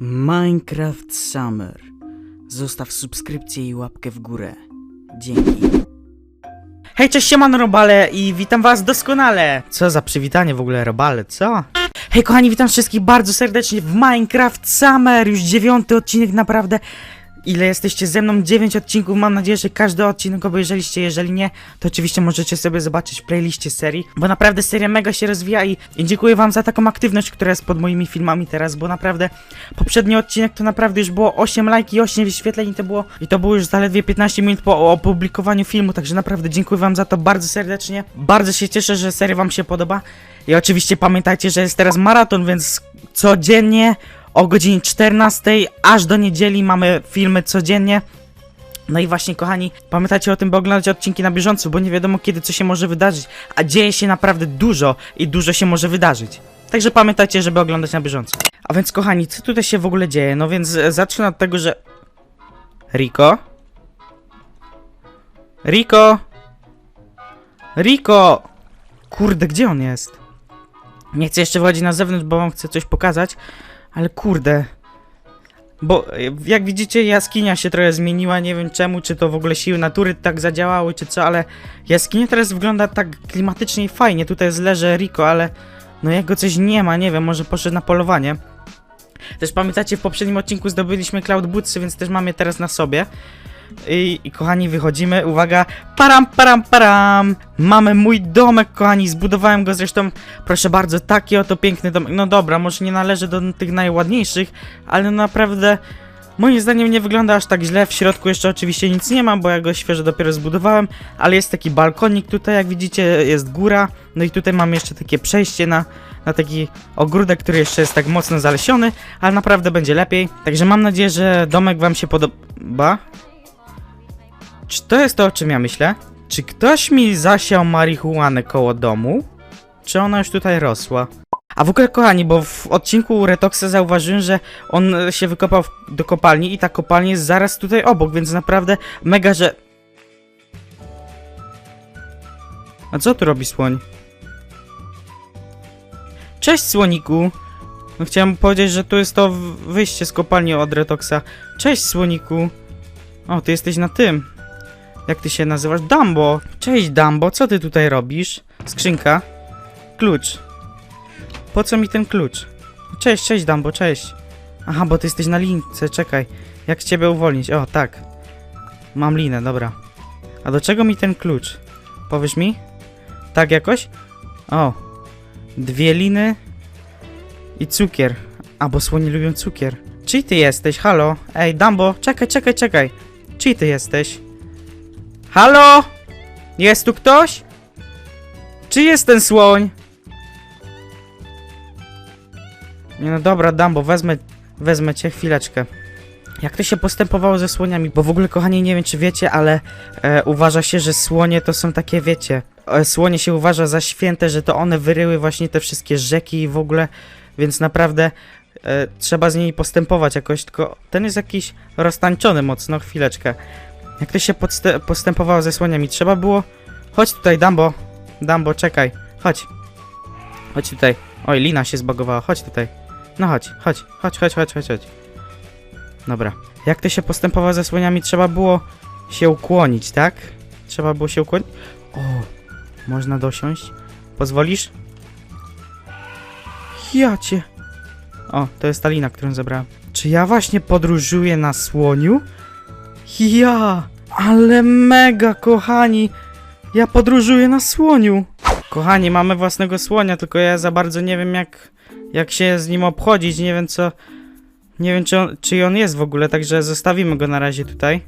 Minecraft Summer. Zostaw subskrypcję i łapkę w górę. Dzięki. Hej, cześć, siemano Robale i witam was doskonale! Co za przywitanie w ogóle Robale, co? Hej kochani, witam wszystkich bardzo serdecznie w Minecraft Summer, już dziewiąty odcinek, naprawdę. Ile jesteście ze mną? 9 odcinków, mam nadzieję, że każdy odcinek obejrzeliście, jeżeli nie, to oczywiście możecie sobie zobaczyć w playliście serii, bo naprawdę seria mega się rozwija i, i dziękuję wam za taką aktywność, która jest pod moimi filmami teraz, bo naprawdę poprzedni odcinek to naprawdę już było 8 lajki i 8 wyświetleń i to było, i to było już zaledwie 15 minut po opublikowaniu filmu, także naprawdę dziękuję wam za to bardzo serdecznie, bardzo się cieszę, że seria wam się podoba. I oczywiście pamiętajcie, że jest teraz maraton, więc codziennie o godzinie 14 aż do niedzieli mamy filmy codziennie. No i właśnie, kochani, pamiętajcie o tym, by oglądać odcinki na bieżąco, bo nie wiadomo kiedy co się może wydarzyć, a dzieje się naprawdę dużo i dużo się może wydarzyć. Także pamiętajcie, żeby oglądać na bieżąco. A więc, kochani, co tutaj się w ogóle dzieje? No więc e, zacznę od tego, że... Rico? Rico? Rico! Kurde, gdzie on jest? Nie chcę jeszcze wychodzić na zewnątrz, bo wam chcę coś pokazać, ale kurde. Bo e, jak widzicie, jaskinia się trochę zmieniła, nie wiem czemu, czy to w ogóle siły natury tak zadziałały, czy co, ale jaskinia teraz wygląda tak klimatycznie i fajnie. Tutaj jest leże Rico, ale no jego coś nie ma, nie wiem, może poszedł na polowanie. Też pamiętacie, w poprzednim odcinku zdobyliśmy Cloud Bootsy, więc też mamy teraz na sobie. I, I kochani, wychodzimy, uwaga, param, param, param, mamy mój domek, kochani, zbudowałem go zresztą, proszę bardzo, taki oto piękny domek, no dobra, może nie należy do tych najładniejszych, ale naprawdę, moim zdaniem nie wygląda aż tak źle, w środku jeszcze oczywiście nic nie ma, bo ja go świeżo dopiero zbudowałem, ale jest taki balkonik tutaj, jak widzicie, jest góra, no i tutaj mamy jeszcze takie przejście na, na taki ogródek, który jeszcze jest tak mocno zalesiony, ale naprawdę będzie lepiej, także mam nadzieję, że domek wam się podoba. Czy to jest to, o czym ja myślę? Czy ktoś mi zasiał marihuanę koło domu? Czy ona już tutaj rosła? A w ogóle, kochani, bo w odcinku Retoxa zauważyłem, że on się wykopał do kopalni i ta kopalnia jest zaraz tutaj obok, więc naprawdę mega, że... A co tu robi słoń? Cześć, słoniku! No chciałem powiedzieć, że tu jest to wyjście z kopalni od Retoxa. Cześć, słoniku! O, ty jesteś na tym. Jak ty się nazywasz? Dumbo! Cześć Dumbo, co ty tutaj robisz? Skrzynka. Klucz. Po co mi ten klucz? Cześć, cześć Dumbo, cześć. Aha, bo ty jesteś na lince, czekaj. Jak ciebie uwolnić? O, tak. Mam linę, dobra. A do czego mi ten klucz? Powiesz mi? Tak jakoś? O. Dwie liny i cukier. A, bo słoni lubią cukier. Czyj ty jesteś? Halo? Ej, Dumbo, czekaj, czekaj, czekaj. Czyj ty jesteś? Halo? Jest tu ktoś? Czy jest ten słoń? Nie no dobra, Dumbo, wezmę, wezmę cię chwileczkę. Jak to się postępowało ze słoniami? Bo w ogóle, kochani, nie wiem czy wiecie, ale e, uważa się, że słonie to są takie, wiecie... E, słonie się uważa za święte, że to one wyryły właśnie te wszystkie rzeki i w ogóle, więc naprawdę e, trzeba z nimi postępować jakoś, tylko ten jest jakiś roztańczony mocno, chwileczkę. Jak to się postępowało ze słoniami? Trzeba było... Chodź tutaj, Dumbo. Dumbo, czekaj. Chodź. Chodź tutaj. Oj, lina się zbagowała. Chodź tutaj. No chodź, chodź, chodź, chodź, chodź, chodź, chodź. Dobra. Jak to się postępowało ze słoniami? Trzeba było się ukłonić, tak? Trzeba było się ukłonić. O, można dosiąść. Pozwolisz? Ja cię. O, to jest ta lina, którą zebrałem. Czy ja właśnie podróżuję na słoniu? Ja, ale mega, kochani. Ja podróżuję na słoniu. Kochani, mamy własnego słonia, tylko ja za bardzo nie wiem jak, jak się z nim obchodzić, nie wiem co... Nie wiem czy on, czy on jest w ogóle, także zostawimy go na razie tutaj.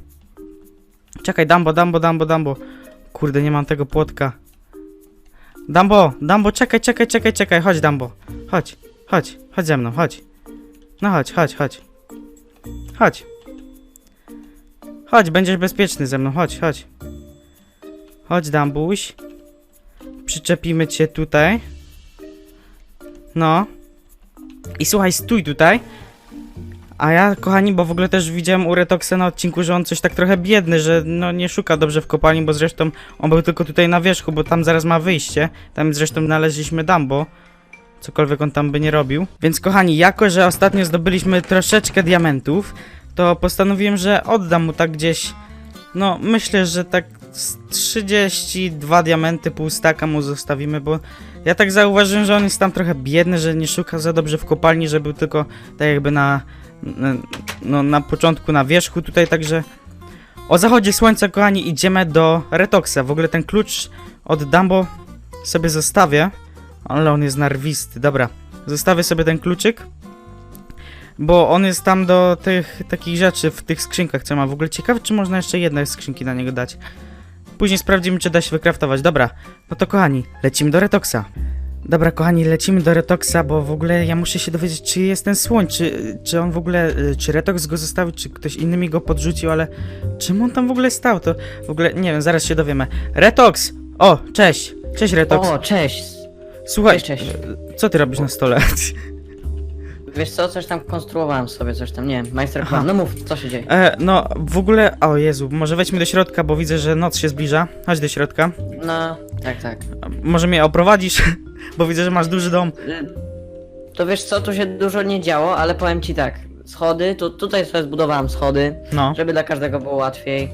Czekaj, Dumbo, Dumbo, Dumbo, Dumbo. Kurde, nie mam tego płotka. Dumbo, Dumbo, czekaj, czekaj, czekaj, czekaj, chodź Dumbo. Chodź, chodź, chodź ze mną, chodź. No chodź, chodź, chodź. Chodź. Chodź, będziesz bezpieczny ze mną, chodź, chodź. Chodź, Dambuś. Przyczepimy cię tutaj. No. I słuchaj, stój tutaj. A ja, kochani, bo w ogóle też widziałem u na odcinku, że on coś tak trochę biedny, że no nie szuka dobrze w kopalni, bo zresztą on był tylko tutaj na wierzchu, bo tam zaraz ma wyjście. Tam zresztą znaleźliśmy Dumbo. cokolwiek on tam by nie robił. Więc kochani, jako że ostatnio zdobyliśmy troszeczkę diamentów, to postanowiłem, że oddam mu tak gdzieś, no myślę, że tak z 32 diamenty, pół staka mu zostawimy, bo ja tak zauważyłem, że on jest tam trochę biedny, że nie szuka za dobrze w kopalni, że był tylko tak jakby na, na, no, na początku na wierzchu tutaj, także o zachodzie słońca, kochani, idziemy do Retoxa. W ogóle ten klucz od Dumbo sobie zostawię, ale on jest narwisty. Dobra, zostawię sobie ten kluczyk, bo on jest tam do tych takich rzeczy w tych skrzynkach, co ma. W ogóle ciekawe, czy można jeszcze jedne skrzynki na niego dać. Później sprawdzimy, czy da się wykraftować. Dobra, no to kochani, lecimy do Retoxa. Dobra, kochani, lecimy do Retoxa, bo w ogóle ja muszę się dowiedzieć, czy jest ten słoń, czy, czy on w ogóle, y, czy Retox go zostawił, czy ktoś inny mi go podrzucił, ale czym on tam w ogóle stał, to w ogóle, nie wiem, zaraz się dowiemy. Retox! O, cześć! Cześć, Retox. O, cześć. Słuchaj, Cześć, cześć. co ty robisz na stole? Wiesz co, coś tam konstruowałem sobie, coś tam, nie wiem, majsterkowałem. No mów, co się dzieje? E, no, w ogóle, o Jezu, może wejdźmy do środka, bo widzę, że noc się zbliża. Chodź do środka. No, tak, tak. Może mnie oprowadzisz, bo widzę, że masz duży dom. Y, To wiesz co, tu się dużo nie działo, ale powiem ci tak. Schody, tu, tutaj sobie zbudowałem schody, No. żeby dla każdego było łatwiej.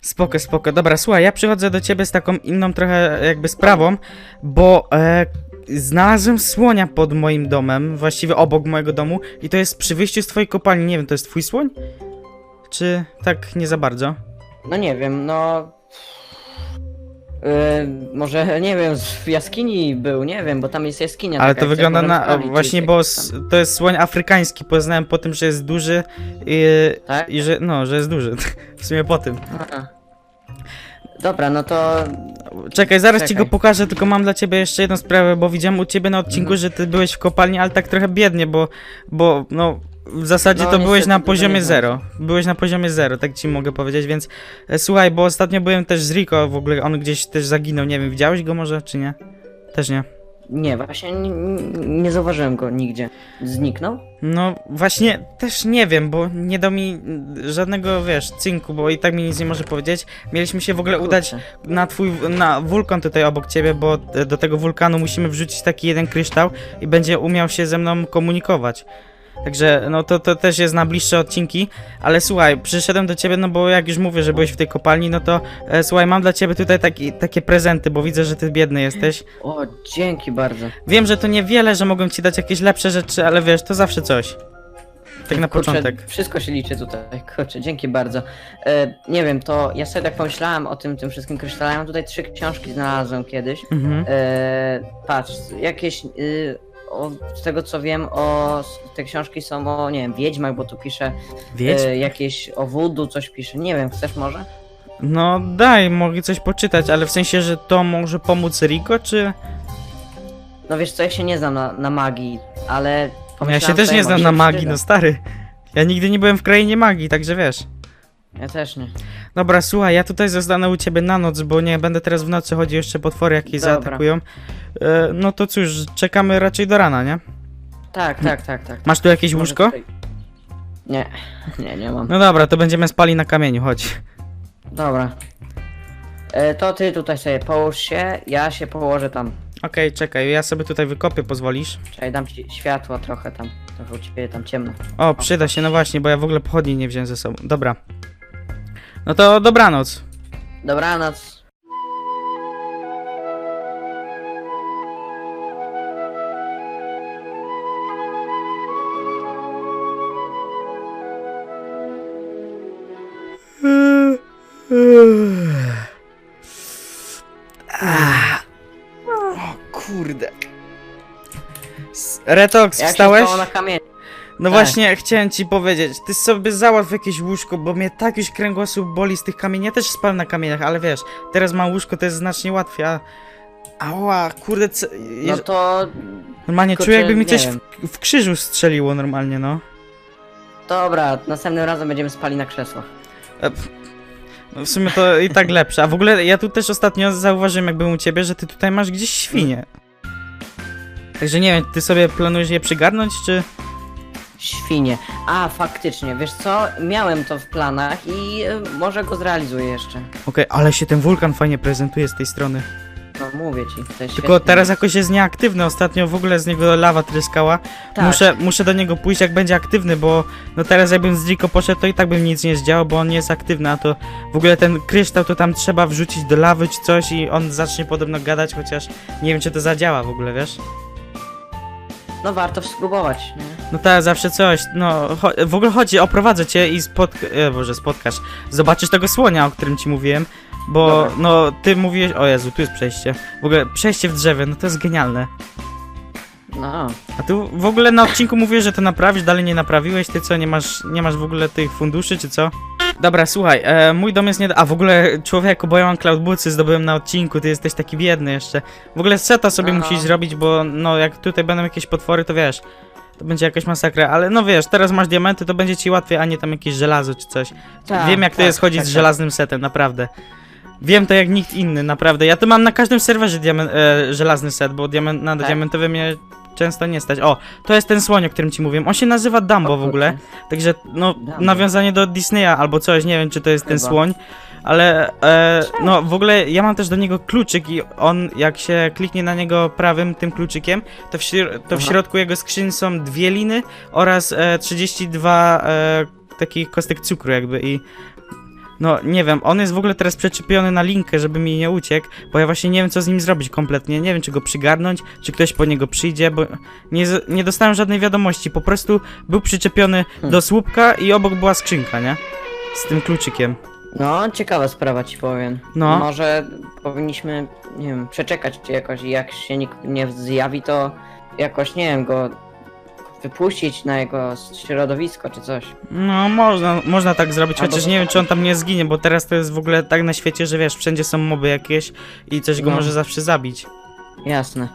Spoko, spoko. Dobra, słuchaj, ja przychodzę do ciebie z taką inną trochę jakby sprawą, bo e, znalazłem słonia pod moim domem, właściwie obok mojego domu i to jest przy wyjściu z twojej kopalni. Nie wiem, to jest twój słoń? Czy tak nie za bardzo? No nie wiem, no... Y, może, nie wiem, w jaskini był, nie wiem, bo tam jest jaskinia Ale taka, to jak wygląda możemy na... sprawdzić, Właśnie, bo jakiś s- tam- to jest słoń afrykański, poznałem po tym, że jest duży i, Tak? i że, no, że jest duży. W sumie po tym. Aha. Dobra, no to... Czekaj, zaraz ci Czekaj. go pokażę, tylko mam dla ciebie jeszcze jedną sprawę, bo widziałem u ciebie na odcinku, Mhm. że ty byłeś w kopalni, ale tak trochę biednie, bo, bo no w zasadzie No, to byłeś niestety na dużo poziomie nie zero. Byłeś na poziomie zero, tak ci mogę powiedzieć, więc e, słuchaj, bo ostatnio byłem też z Rico, w ogóle on gdzieś też zaginął, nie wiem, widziałeś go może, czy nie? Też nie. Nie, właśnie nie, nie zauważyłem go nigdzie. Zniknął? No właśnie też nie wiem, bo nie dał mi żadnego, wiesz, cynku, bo i tak mi nic nie może powiedzieć. Mieliśmy się w ogóle udać Kurczę. na twój, na wulkan tutaj obok ciebie, bo e, do tego wulkanu musimy wrzucić taki jeden kryształ i będzie umiał się ze mną komunikować. Także no to, to też jest na bliższe odcinki, ale słuchaj, przyszedłem do ciebie, no bo jak już mówię, że byłeś w tej kopalni, no to e, słuchaj, mam dla ciebie tutaj taki, takie prezenty, bo widzę, że ty biedny jesteś. O, dzięki bardzo. Wiem, że to niewiele, że mogłem ci dać jakieś lepsze rzeczy, ale wiesz, to zawsze coś. Tak na Kurczę, początek. Wszystko się liczy tutaj. Kurczę, dzięki bardzo. E, nie wiem, to ja sobie tak pomyślałem o tym, tym wszystkim kryształach. Tutaj trzy książki znalazłem kiedyś. Mhm. E, patrz, jakieś. Y, o, z tego co wiem, o, te książki są o, nie wiem, wiedźmach, bo tu pisze e, jakieś o voodoo, coś pisze. Nie wiem, chcesz może? No daj, mogę coś poczytać, ale w sensie, że to może pomóc Rico, czy... No wiesz co, ja się nie znam na, na magii, ale. Ja się też nie znam może na magii, no stary. Ja nigdy nie byłem w krainie magii, także wiesz. Ja też nie. Dobra, słuchaj, ja tutaj zostanę u ciebie na noc, bo nie będę teraz w nocy chodził, jeszcze potwory jakieś Dobra. zaatakują. E, no to cóż, czekamy raczej do rana, nie? Tak, tak, tak, tak. Masz tu jakieś Może łóżko? tutaj- Nie, nie, nie mam. No dobra, to będziemy spali na kamieniu, chodź. Dobra. E, to ty tutaj sobie połóż się, ja się położę tam. Okej, czekaj, ja sobie tutaj wykopię, pozwolisz? Czekaj, dam ci światła trochę tam. Trochę u ciebie tam ciemno. O, przyda się, no właśnie, bo ja w ogóle pochodni nie wziąłem ze sobą. Dobra. No to dobranoc. Dobranoc. O kurde. Retox, Jak wstałeś? się stało na kamieniu? No Tak. właśnie, chciałem ci powiedzieć, ty sobie załatw jakieś łóżko, bo mnie tak już kręgosłup boli z tych kamieni. Ja też spałem na kamieniach, ale wiesz, teraz mam łóżko, to jest znacznie łatwiej, a... Ała, kurde, co... No to... Normalnie czuję, jakby mi nie coś w, w krzyżu strzeliło normalnie, no. Dobra, następnym razem będziemy spali na krzesłach. E, pff, No w sumie to i tak lepsze. A w ogóle ja tu też ostatnio zauważyłem, jak byłem u ciebie, że ty tutaj masz gdzieś świnie. Także nie wiem, ty sobie planujesz je przygarnąć, czy... Świnie. A, faktycznie, wiesz co? Miałem to w planach i e, może go zrealizuję jeszcze. Okej, ale się ten wulkan fajnie prezentuje z tej strony. No, mówię ci. To jest Tylko świetne. teraz jakoś jest nieaktywny, ostatnio w ogóle z niego lawa tryskała. Tak. Muszę, muszę do niego pójść jak będzie aktywny, bo no teraz jakbym z Rico poszedł, to i tak bym nic nie zdziałał, bo on nie jest aktywny, a to w ogóle ten kryształ to tam trzeba wrzucić do lawy czy coś i on zacznie podobno gadać, chociaż nie wiem czy to zadziała w ogóle, wiesz? No warto spróbować, nie? No tak, zawsze coś, no w ogóle chodzi, oprowadzę cię i spotk... E, Boże, spotkasz, zobaczysz tego słonia, o którym ci mówiłem, bo Dobra. no ty mówiłeś, o Jezu, tu jest przejście, w ogóle przejście w drzewie, no to jest genialne. No. A tu w ogóle na odcinku mówiłeś, że to naprawisz, dalej nie naprawiłeś, ty co, nie masz, nie masz w ogóle tych funduszy, czy co? Dobra, słuchaj, e, mój dom jest nie... A w ogóle, człowieku, bo ja mam cloudbootsy, zdobyłem na odcinku, ty jesteś taki biedny jeszcze. W ogóle seta sobie Aha. musisz zrobić, bo no jak tutaj będą jakieś potwory, to wiesz, to będzie jakaś masakra, ale no wiesz, teraz masz diamenty, to będzie ci łatwiej, a nie tam jakieś żelazo czy coś. Tak, Wiem jak to tak, jest chodzić tak, z tak. żelaznym setem, naprawdę. Wiem to jak nikt inny, naprawdę. Ja to mam na każdym serwerze diamen- e, żelazny set, bo diamen- na Tak? diamentowy mnie często nie stać. O, to jest ten słoń, o którym ci mówiłem. On się nazywa Dumbo w ogóle, także no nawiązanie do Disneya albo coś, nie wiem czy to jest ten Chyba. słoń. Ale e, no w ogóle ja mam też do niego kluczyk i on jak się kliknie na niego prawym tym kluczykiem, to w, śr- to w Aha. środku jego skrzyni są dwie liny oraz e, 32 e, takich kostek cukru jakby i no nie wiem, on jest w ogóle teraz przyczepiony na linkę, żeby mi nie uciekł, bo ja właśnie nie wiem co z nim zrobić kompletnie, nie wiem czy go przygarnąć, czy ktoś po niego przyjdzie, bo nie, nie dostałem żadnej wiadomości, po prostu był przyczepiony Hmm. do słupka i obok była skrzynka, nie? Z tym kluczykiem. No, ciekawa sprawa ci powiem. No. Może powinniśmy, nie wiem, przeczekać jakoś i jak się nikt nie zjawi, to jakoś, nie wiem, go wypuścić na jego środowisko czy coś. No, można, można tak zrobić, Albo chociaż nie wiem, czy on tam nie zginie, bo teraz to jest w ogóle tak na świecie, że wiesz, wszędzie są moby jakieś i coś go No. może zawsze zabić. Jasne.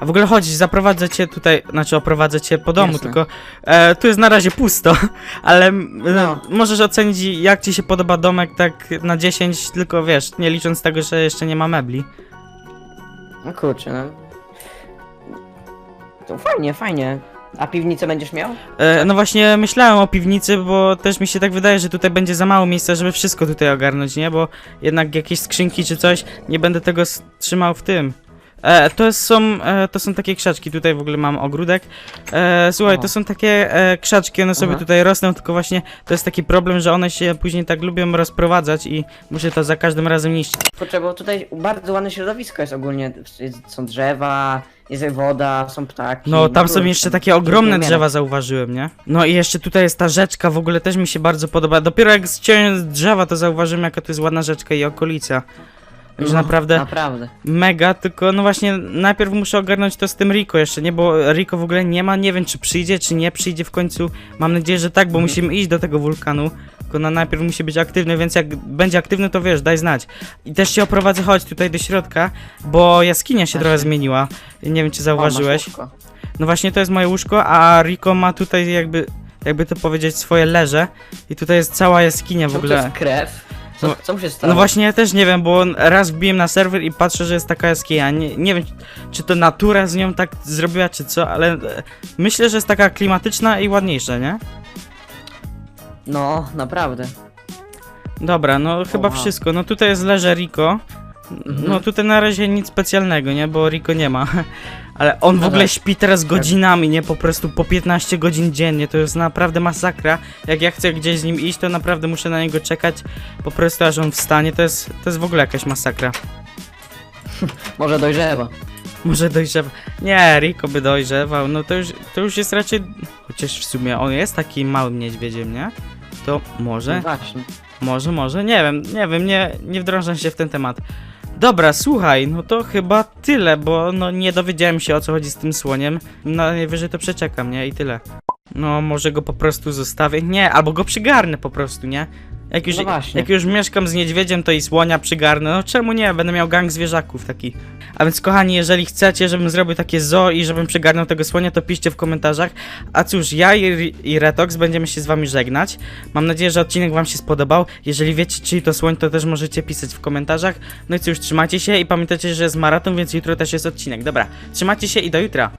A w ogóle chodź, zaprowadzę cię tutaj, znaczy oprowadzę cię po domu, Jasne. tylko e, tu jest na razie pusto, ale m, no. No. możesz ocenić jak ci się podoba domek tak na 10, tylko wiesz, nie licząc tego, że jeszcze nie ma mebli. No kurczę, no. To fajnie, fajnie. A piwnicę będziesz miał? E, no właśnie myślałem o piwnicy, bo też mi się tak wydaje, że tutaj będzie za mało miejsca, żeby wszystko tutaj ogarnąć, nie? Bo jednak jakieś skrzynki czy coś, nie będę tego s- trzymał w tym. E, to są, e, to są takie krzaczki, tutaj w ogóle mam ogródek. E, słuchaj, O. to są takie e, krzaczki, one sobie Aha. tutaj rosną, tylko właśnie to jest taki problem, że one się później tak lubią rozprowadzać i muszę to za każdym razem niszczyć. Kurczę, bo tutaj bardzo ładne środowisko jest ogólnie. Są drzewa, jest woda, są ptaki. No, tam są jeszcze takie ogromne drzewa, zauważyłem, nie? No i jeszcze tutaj jest ta rzeczka, w ogóle też mi się bardzo podoba. Dopiero jak ściąłem z drzewa, to zauważyłem, jaka to jest ładna rzeczka i okolica. Także No, naprawdę Naprawdę. mega, tylko no właśnie najpierw muszę ogarnąć to z tym Rico jeszcze, nie? Bo Rico w ogóle nie ma, nie wiem czy przyjdzie, czy nie przyjdzie w końcu. Mam nadzieję, że tak, bo musimy iść do tego wulkanu. Tylko no najpierw musi być aktywny, więc jak będzie aktywny, to wiesz, daj znać. I też cię oprowadzę, chodź tutaj do środka, bo jaskinia się Właśnie. trochę zmieniła. Nie wiem, czy zauważyłeś. No właśnie to jest moje łóżko, a Rico ma tutaj jakby, jakby to powiedzieć, swoje leże. I tutaj jest cała jaskinia w Czemu to ogóle. jest krew? Co, No- co mu się stało? No właśnie ja też nie wiem, bo raz wbiłem na serwer i patrzę, że jest taka jaskinia. Nie, nie wiem, czy to natura z nią tak zrobiła, czy co, ale e, myślę, że jest taka klimatyczna i ładniejsza, nie? No, naprawdę. Dobra, no chyba wszystko. No tutaj jest leże Rico. Mhm. No tutaj na razie nic specjalnego, nie? Bo Rico nie ma. Ale on w No ogóle tak. śpi teraz godzinami, nie? Po prostu po 15 godzin dziennie. To jest naprawdę masakra. Jak ja chcę gdzieś z nim iść, to naprawdę muszę na niego czekać. Po prostu aż on wstanie. To jest, to jest w ogóle jakaś masakra. Może dojrzewa. Może dojrzewa. Nie, Rico by dojrzewał. No to już, to już jest raczej. Chociaż w sumie on jest takim małym niedźwiedziem, nie? To może. No właśnie. Może, może, nie wiem, nie wiem, nie, nie wdrążam się w ten temat. Dobra, słuchaj, no to chyba tyle, bo no nie dowiedziałem się o co chodzi z tym słoniem. No najwyżej to przeczekam, nie? I tyle. No może go po prostu zostawię. Nie, albo go przygarnę po prostu, nie? Jak już, No właśnie. jak już mieszkam z niedźwiedziem, to i słonia przygarnę. No czemu nie? Będę miał gang zwierzaków taki. A więc kochani, jeżeli chcecie, żebym zrobił takie zoo i żebym przygarnął tego słonia, to piszcie w komentarzach. A cóż, ja i, i Retox będziemy się z wami żegnać. Mam nadzieję, że odcinek wam się spodobał. Jeżeli wiecie, czyj to słoń, to też możecie pisać w komentarzach. No i cóż, trzymajcie się i pamiętajcie, że jest maraton, więc jutro też jest odcinek. Dobra, trzymajcie się i do jutra.